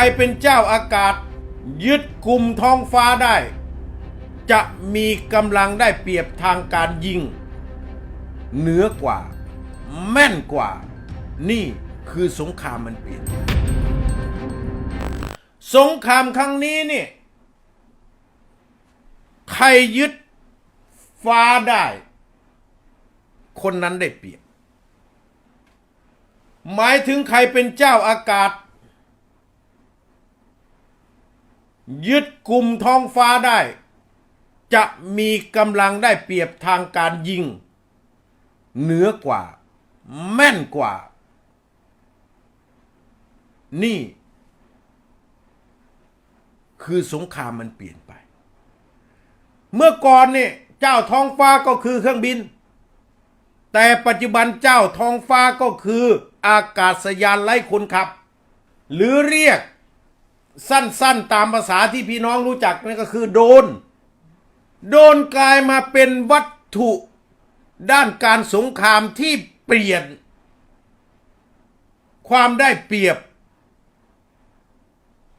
รเป็นเจ้าอากาศ ยึดกลุ่มท้องฟ้าได้ จะมีกำลังได้เปรียบทางการยิง เหนือกว่า แม่นกว่า นี่คือสงครามมันเปลี่ยน สงครามครั้งนี้นี่ใครยึดฟ้าได้ คนนั้นได้เปรียบ หมายถึงใครเป็นเจ้าอากาศ ยึดกลุ่มท้องฟ้าได้ จะมีกำลังได้เปรียบทางการยิง เหนือกว่า แม่นกว่า นี่ คือสงครามมันเปลี่ยนไป เมื่อก่อนเนี่ยเจ้าท้องฟ้าก็คือเครื่องบิน แต่ปัจจุบันเจ้าท้องฟ้าก็คืออากาศยานไร้คนขับ หรือเรียก สั้นๆตามภาษาที่พี่น้องรู้จักนั่นก็คือโดน โดนกลายมาเป็นวัตถุด้านการสงครามที่เปลี่ยน ความได้เปรียบ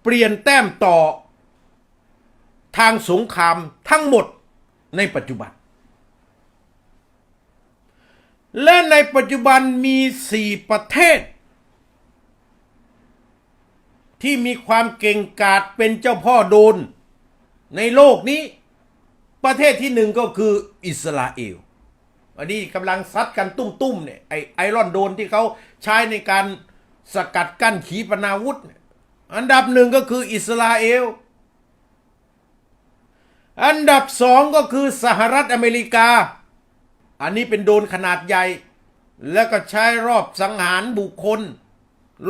เปลี่ยนแต้มต่อ ทางสงครามทั้งหมดในปัจจุบัน และในปัจจุบันมีสี่ประเทศ ที่มีความเก่งกาจเป็นเจ้าพ่อโดน ในโลกนี้ ประเทศที่หนึ่งก็คืออิสราเอลอันนี้กำลังซัดกันตุ้มๆเนี่ยไอไอรอนโดนที่เขาใช้ในการสกัดกั้นขีปนาวุธ อันดับหนึ่งก็คืออิสราเอล อันดับสองก็คือสหรัฐอเมริกา อันนี้เป็นโดนขนาดใหญ่ แล้วก็ใช้รอบสังหารบุคคล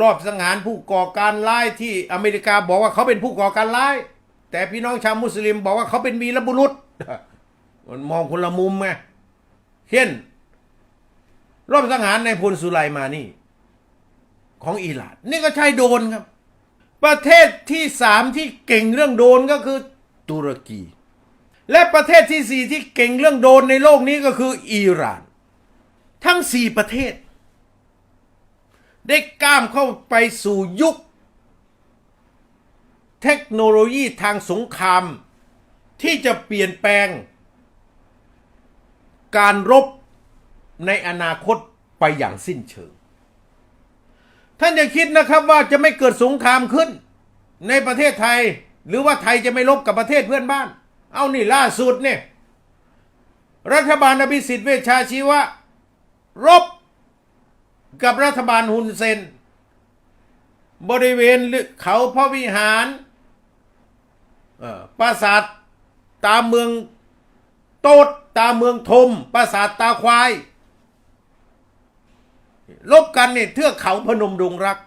รอบสังหารผู้ก่อการร้ายที่อเมริกาบอกว่าเขาเป็นผู้ก่อการร้าย แต่พี่น้องชาวมุสลิมบอกว่าเขาเป็นวีรบุรุษมันมองคนละมุมไงเช่น รอบสังหารในพลสุไลมานี่ ของอิหร่านนี่ก็ใช้โดนครับ ประเทศที่สามที่เก่งเรื่องโดนก็คือตุรกี และประเทศที่สี่ที่เก่งเรื่องโดนในโลกนี้ก็คืออิหร่าน ทั้งสี่ประเทศ ได้ก้ามเข้าไปสู่ยุค เทคโนโลยีทางสงคราม ที่จะเปลี่ยนแปลง การรบในอนาคตไปอย่างสิ้นเชิง ท่านอย่าคิดนะครับว่าจะไม่เกิดสงครามขึ้น ในประเทศไทย หรือว่าไทยจะไม่รบกับประเทศเพื่อนบ้าน เอานี่ล่าสุดเนี่ยรัฐบาลอภิสิทธิ์เวชชาชีวะ รบ กับรัฐบาลฮุนเซน บริเวณเขาพระวิหารปราสาทตาเมืองโตดตาเมืองทมปราสาทตาควายลบกันเนี่ยเทือกเขาพนมดงรัก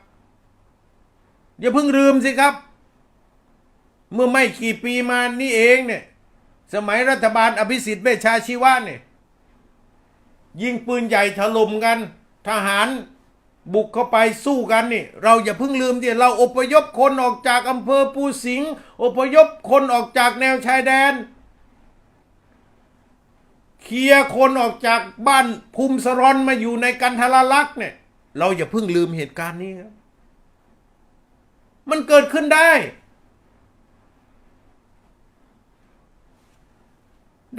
อย่าเพิ่งลืมสิครับ เมื่อไม่กี่ปีมานี่เองเนี่ย สมัยรัฐบาลอภิสิทธิ์เวชชาชีวะเนี่ย ยิงปืนใหญ่ถล่มกัน ทหารบุกเข้าไปสู้กันนี่ เราอย่าเพิ่งลืมที่เราอพยพคนออกจากอำเภอปูสิงห์อพยพคนออกจากแนวชายแดน เคลียคนออกจากบ้านภูมิสรอนมาอยู่ในกันทรลักษณ์เนี่ย เราอย่าเพิ่งลืมเหตุการณ์นี้ครับมันเกิดขึ้นได้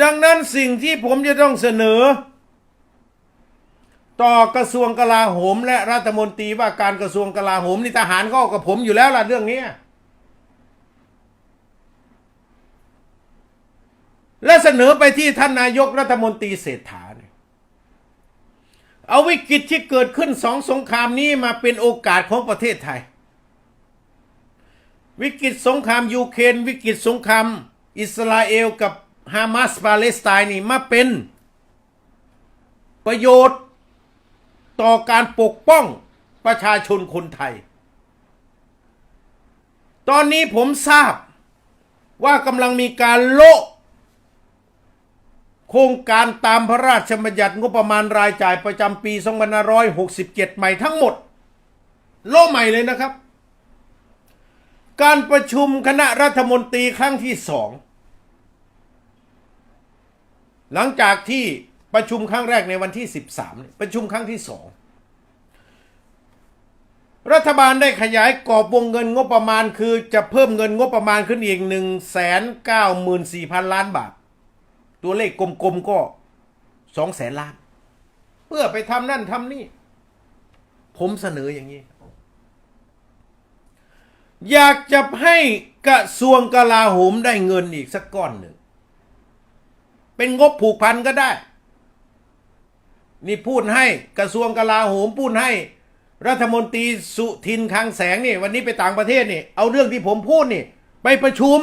ดังนั้นสิ่งที่ผมจะต้องเสนอ ต่อกระทรวงกลาโหม และรัฐมนตรีว่าการกระทรวงกลาโหมนี่ทหารก็กับผมอยู่แล้วล่ะเรื่องนี้และเสนอไปที่ท่านนายกรัฐมนตรีเศรษฐาเนี่ยเอาวิกฤตที่เกิดขึ้นสองสงครามนี้มาเป็นโอกาสของประเทศไทย วิกฤตสงครามยูเครนวิกฤตสงครามอิสราเอลกับฮามาสปาเลสไตน์นี่มาเป็นประโยชน์ ต่อการปกป้องประชาชนคนไทย ตอนนี้ผมทราบว่ากำลังมีการโละโครงการตามพระราชบัญญัติงบประมาณรายจ่ายประจำปี 2567 ใหม่ทั้งหมด โละใหม่เลยนะครับ การประชุมคณะรัฐมนตรีครั้งที่สอง หลังจากที่ ประชุมครั้งแรกในวันที่ 13เนี่ยประชุมครั้งที่สองรัฐบาลได้ขยายกรอบวงเงินงบประมาณ คือจะเพิ่มเงินงบประมาณขึ้นอีกหนึ่งแสนเก้าหมื่นสี่พันล้านบาท ตัวเลขกลมๆก็สองแสนล้าน เพื่อไปทำนั่นทำนี่ ผมเสนออย่างนี้ อยากจะให้กระทรวงกลาโหมได้เงินอีกสักก้อนหนึ่งเป็นงบผูกพันก็ได้ นี่พูดให้กระทรวงกลาโหมพูดให้ รัฐมนตรีสุทินคังแสงนี่วันนี้ไปต่างประเทศนี่ เอาเรื่องที่ผมพูดนี่ ไปประชุม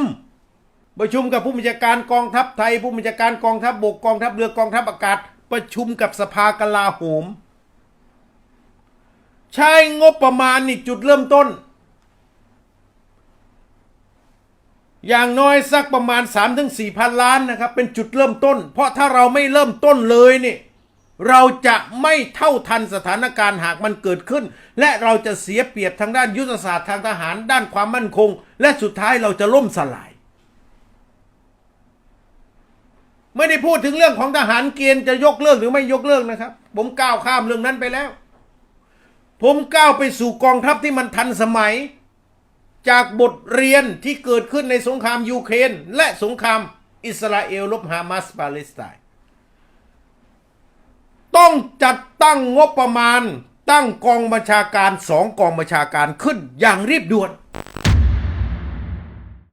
ประชุมกับผู้บัญชาการกองทัพไทย ผู้บัญชาการกองทัพบกกองทัพเรือกองทัพอากาศ ประชุมกับสภากลาโหม ใช้งบประมาณนี่จุดเริ่มต้น อย่างน้อยสักประมาณ3าถึงสี่พันล้านนะครับ เป็นจุดเริ่มต้น เพราะถ้าเราไม่เริ่มต้นเลยนี่ เราจะไม่เท่าทันสถานการณ์หากมันเกิดขึ้น และเราจะเสียเปรียบทางด้านยุทธศาสตร์ทางทหาร ด้านความมั่นคง และสุดท้ายเราจะล่มสลาย ไม่ได้พูดถึงเรื่องของทหารเกณฑ์จะยกเลิกหรือไม่ยกเลิกนะครับ ผมก้าวข้ามเรื่องนั้นไปแล้ว ผมก้าวไปสู่กองทัพที่มันทันสมัย จากบทเรียนที่เกิดขึ้นในสงครามยูเครน และสงครามอิสราเอลรบฮามาสปาเลสไตน์ ต้องจัดตั้งงบประมาณ ตั้งกองบัญชาการสองกองบัญชาการขึ้นอย่างรีบด่วน